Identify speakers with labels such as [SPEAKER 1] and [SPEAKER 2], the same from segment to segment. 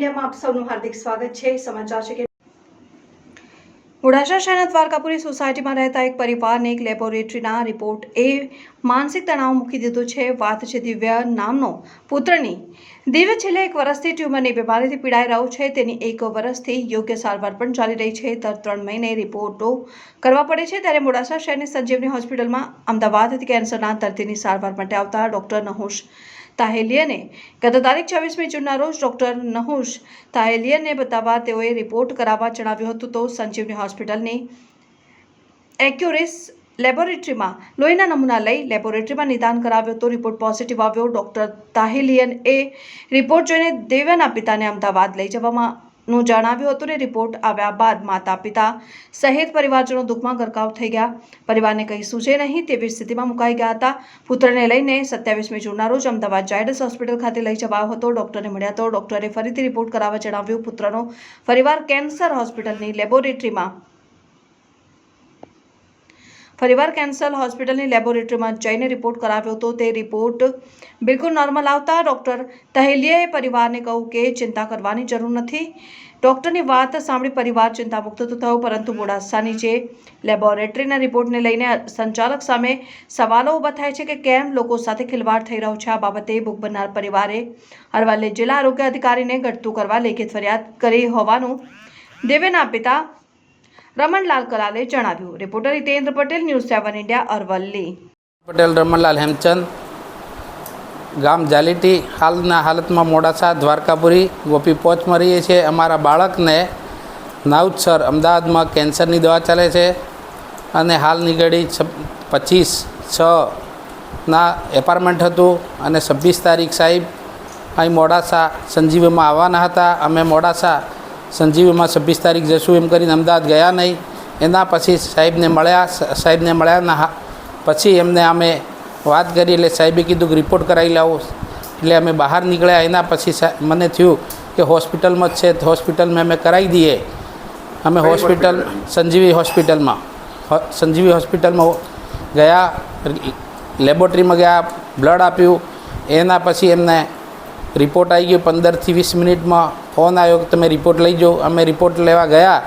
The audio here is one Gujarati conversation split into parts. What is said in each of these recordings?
[SPEAKER 1] ઇન્ડિયામાં આપ સૌનું હાર્દિક સ્વાગત છે. સમાચાર છે કે મોડાસા શહેરના દ્વારકાપુરી સોસાયટીમાં રહેતા એક પરિવારને એક લેબોરેટરીના રિપોર્ટ એ માનસિક તણાવ મૂકી દીધો છે. વાત છે દિવ્ય નામનો પુત્રની. દિવ્ય છેલ્લે એક વર્ષથી ટ્યુમરની બીમારીથી પીડાઈ રહ્યો છે. તેની એક વર્ષથી યોગ્ય સારવાર પણ ચાલી રહી છે. દર ત્રણ મહિને રિપોર્ટો કરવા પડે છે. ત્યારે મોડાસા શહેરની સંજીવની હોસ્પિટલમાં અમદાવાદથી કેન્સરના દર્દીની સારવાર માટે આવતા ડૉક્ટર નહુશ તાહેલિયને ગત તારીખ છવ્વીસમી જૂનના રોજ ડૉક્ટર નહુશ તાહેલિયને બતાવવા તેઓએ રિપોર્ટ કરાવવા જણાવ્યું હતું તો સંજીવની હોસ્પિટલની એક્યુરેસ લેબોરેટરીમાં લોહીના નમૂના લઈ લેબોરેટરીમાં નિદાન કરાવ્યો તો રિપોર્ટ પોઝિટિવ આવ્યો. ડૉક્ટર તાહિલિયન એ રિપોર્ટ જોઈને દેવ્યાના પિતાને અમદાવાદ લઈ જવામાં નું જણાવ્યું હતું ને રિપોર્ટ આવ્યા બાદ માતા પિતા સહિત પરિવારજનો દુઃખમાં ગરકાવ થઈ ગયા. પરિવારને કંઈ સૂચે નહીં તેવી સ્થિતિમાં મુકાઈ ગયા હતા. પુત્રને લઈને સત્યાવીસમી જૂનના રોજ અમદાવાદ જાયડસ હોસ્પિટલ ખાતે લઈ જવાયો હતો. ડોક્ટરને મળ્યા તો ડોક્ટરે ફરીથી રિપોર્ટ કરાવવા જણાવ્યું. પુત્રનો ફરીવાર કેન્સર હોસ્પિટલની લેબોરેટરીમાં ફરીવાર કેન્સર હોસ્પિટલની લેબોરેટરીમાં જઈને રિપોર્ટ કરાવ્યો હતો. તે રિપોર્ટ બિલકુલ નોર્મલ આવતા ડૉક્ટર તહેલિયાએ પરિવારને કહ્યું કે ચિંતા કરવાની જરૂર નથી. ડૉક્ટરની વાત સાંભળી પરિવાર ચિંતામુક્ત તો થયો, પરંતુ મોડાસાની જે લેબોરેટરીના રિપોર્ટને લઈને સંચાલક સામે સવાલો ઊભા થાય છે કે કેમ લોકો સાથે ખિલવાડ થઈ રહ્યો છે. આ બાબતે ભોગ બનનાર પરિવારે અરવલ્લી જિલ્લા આરોગ્ય અધિકારીને ઘટતું કરવા લેખિત ફરિયાદ કરી હોવાનું દેવેના પિતા રમણલાલ કલાલે જણાવ્યું. Reporter Hitendra Patel, news seven India, Aravalli.
[SPEAKER 2] Patel, Ramanlal Hemchand, ગામ જાલીટી, હાલના હાલતમાં મોડાસા, દ્વારકાપુરી, ગોપી પહોંચમાં રહીએ છીએ. અમારા બાળકને નાઉદસર અમદાવાદમાં કેન્સરની દવા ચાલે છે અને હાલની ઘડી પચીસ છના એપાર્ટમેન્ટ હતું અને છવ્વીસ તારીખ સાહેબ અહીં મોડાસા સંજીવમાં આવવાના હતા. અમે મોડાસા સંજીવીમાં છવ્વીસ તારીખ જશું એમ કરીને અમદાવાદ ગયા નહીં. એના પછી સાહેબને મળ્યા સાહેબને મળ્યાના હા પછી એમને અમે વાત કરી એટલે સાહેબે કીધું કે રિપોર્ટ કરાવી લાવો. એટલે અમે બહાર નીકળ્યા એના પછી મને થયું કે હોસ્પિટલમાં જ છે તો હોસ્પિટલમાં અમે કરાવી દઈએ. અમે હોસ્પિટલ સંજીવી હોસ્પિટલમાં. સંજીવી હોસ્પિટલમાં ગયા લેબોરેટરીમાં ગયા બ્લડ આપ્યું. એના પછી એમને રિપોર્ટ આવી ગયો પંદરથી વીસ મિનિટમાં. ફોન આવ્યો કે તમે રિપોર્ટ લઈ જાઓ. અમે રિપોર્ટ લેવા ગયા.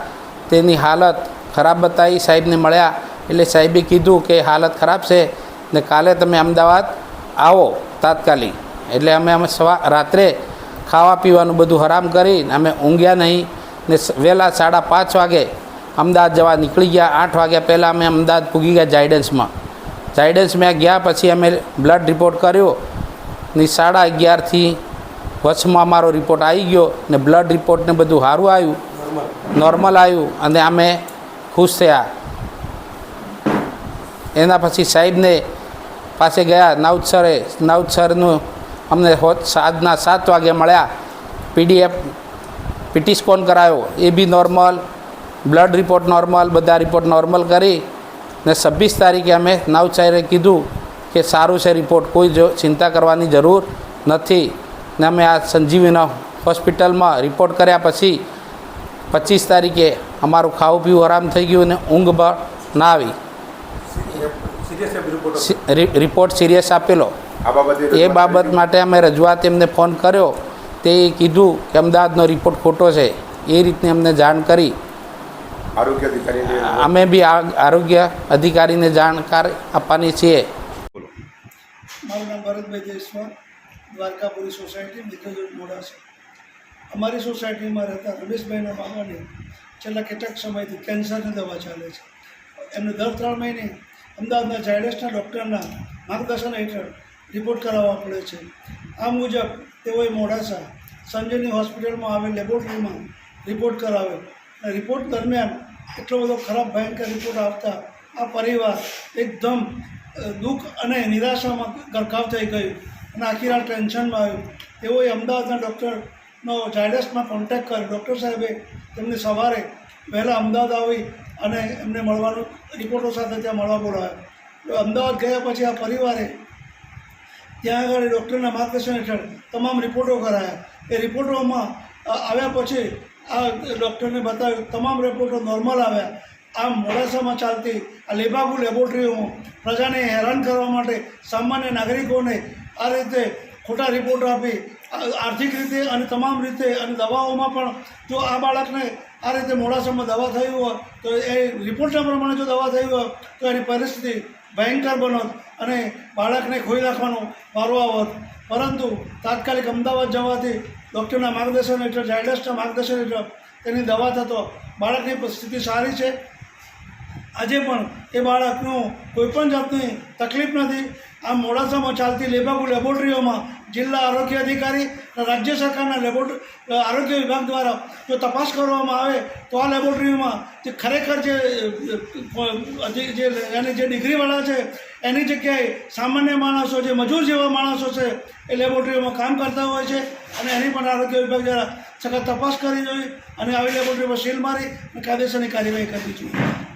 [SPEAKER 2] તેની હાલત ખરાબ બતાવી સાહેબને મળ્યા. એટલે સાહેબે કીધું કે હાલત ખરાબ છે ને કાલે તમે અમદાવાદ આવો તાત્કાલિક. એટલે અમે અમે સવા, રાત્રે ખાવા પીવાનું બધું હરામ કરીને અમે ઊંઘ્યા નહીં ને વહેલા સાડા પાંચ વાગે અમદાવાદ જવા નીકળી ગયા. આઠ વાગ્યા પહેલાં અમે અમદાવાદ પૂગી ગયા જાયડન્સમાં. જાયડન્સમાં ગયા પછી અમે બ્લડ રિપોર્ટ કર્યો ને સાડા અગિયારથી વચમાં અમારો રિપોર્ટ આવી ગયો ને બ્લડ રિપોર્ટ ને બધું સારું આવ્યું. નોર્મલ આવ્યું અને અમે ખુશ થયા. એના પછી સાહેબને પાસે ગયા નાઉદ સરે નાઉદ સરનું અમને સાંજના સાત વાગે મળ્યા. પીડીએફ પીટી સ્કોન કરાયો. A B normal blood report normal બધા રિપોર્ટ નોર્મલ કરી ને છવ્વીસ તારીખે અમે નાઉદ સાહેબે કીધું કે સારું છે રિપોર્ટ કોઈ જો ચિંતા કરવાની જરૂર નથી. ને અમે આ સંજીવીના હોસ્પિટલમાં રિપોર્ટ કર્યા પછી પચીસ તારીખે અમારું ખાવું પીવું આરામ થઈ ગયું અને ઊંઘ પણ ના આવી. રિપોર્ટ સિરિયસ આપેલો. એ બાબત માટે અમે રજૂઆત એમને ફોન કર્યો. તે કીધું કે અમદાવાદનો રિપોર્ટ ખોટો છે. એ રીતની અમને જાણ કરી. અમે બી આરોગ્ય અધિકારીને જાણકાર આપવાની છીએ.
[SPEAKER 3] મારું નામ ભરતભાઈ જયસ્વાલ. દ્વારકાપુરી સોસાયટી મિત્રજન મોડાસા અમારી સોસાયટીમાં રહેતા રમેશભાઈના બાબાને છેલ્લા કેટલાક સમયથી કેન્સરની દવા ચાલે છે. એમને દર ત્રણ મહિને અમદાવાદના ઝાયડસના ડૉક્ટરના માર્ગદર્શન હેઠળ રિપોર્ટ કરાવવા પડે છે. આ મુજબ તેઓએ મોડાસા સંજયની હોસ્પિટલમાં આવેલ લેબોરેટરીમાં રિપોર્ટ કરાવ્યો. અને રિપોર્ટ દરમિયાન એટલો બધો ખરાબ, ભયંકર રિપોર્ટ આવતા આ પરિવાર એકદમ દુઃખ અને નિરાશામાં ગરકાવ થઈ ગયું. અને આખી રાત ટેન્શનમાં આવ્યું. તેઓએ અમદાવાદના ડૉક્ટરનો ઝાયડસમાં કોન્ટેક્ટ કર્યો. ડૉક્ટર સાહેબે તેમને સવારે વહેલા અમદાવાદ આવી અને એમને મળવાનું રિપોર્ટો સાથે ત્યાં મળવા બોલાવ્યા. અમદાવાદ ગયા પછી આ પરિવારે ત્યાં આગળ ડૉક્ટરના માર્ગદર્શન હેઠળ તમામ રિપોર્ટો કરાયા. એ રિપોર્ટોમાં આવ્યા પછી આ ડૉક્ટરને બતાવ્યું, તમામ રિપોર્ટો નોર્મલ આવ્યા. આ મોડાસામાં ચાલતી આ લેબાગુ લેબોરેટરીઓ પ્રજાને હેરાન કરવા માટે સામાન્ય નાગરિકોને આ રીતે ખોટા રિપોર્ટ આપી. આર્થિક રીતે અને તમામ રીતે અને દવાઓમાં પણ જો આ બાળકને આ રીતે મોડાસામાં દવા થઈ હોય, તો એ રિપોર્ટના પ્રમાણે જો દવા થઈ હોય, તો એની પરિસ્થિતિ ભયંકર બનત અને બાળકને ખોઈ રાખવાનો વારો આવત પરંતુ તાત્કાલિક અમદાવાદ જવાથી ડૉક્ટરના માર્ગદર્શન હેઠળ ઝાયડસના માર્ગદર્શન હેઠળ તેની દવા થતો બાળકની સ્થિતિ સારી છે. આજે પણ એ બાળકનું કોઈપણ જાતની તકલીફ નથી. આ મોડાસામાં ચાલતી લેબાગુ લેબોરેટરીઓમાં જિલ્લા આરોગ્ય અધિકારી રાજ્ય સરકારના લેબોરેટરી આરોગ્ય વિભાગ દ્વારા જો તપાસ કરવામાં આવે તો આ લેબોરેટરીમાં જે ખરેખર જે જે એની જે ડિગ્રીવાળા છે, એની જગ્યાએ સામાન્ય માણસો જે મજૂર જેવા માણસો છે, એ લેબોરેટરીમાં કામ કરતા હોય છે અને એની પણ આરોગ્ય વિભાગ દ્વારા સખત તપાસ કરવી જોઈએ અને આવી લેબોરેટરીમાં સીલ મારી અને કાયદેસરની કાર્યવાહી કરવી જોઈએ.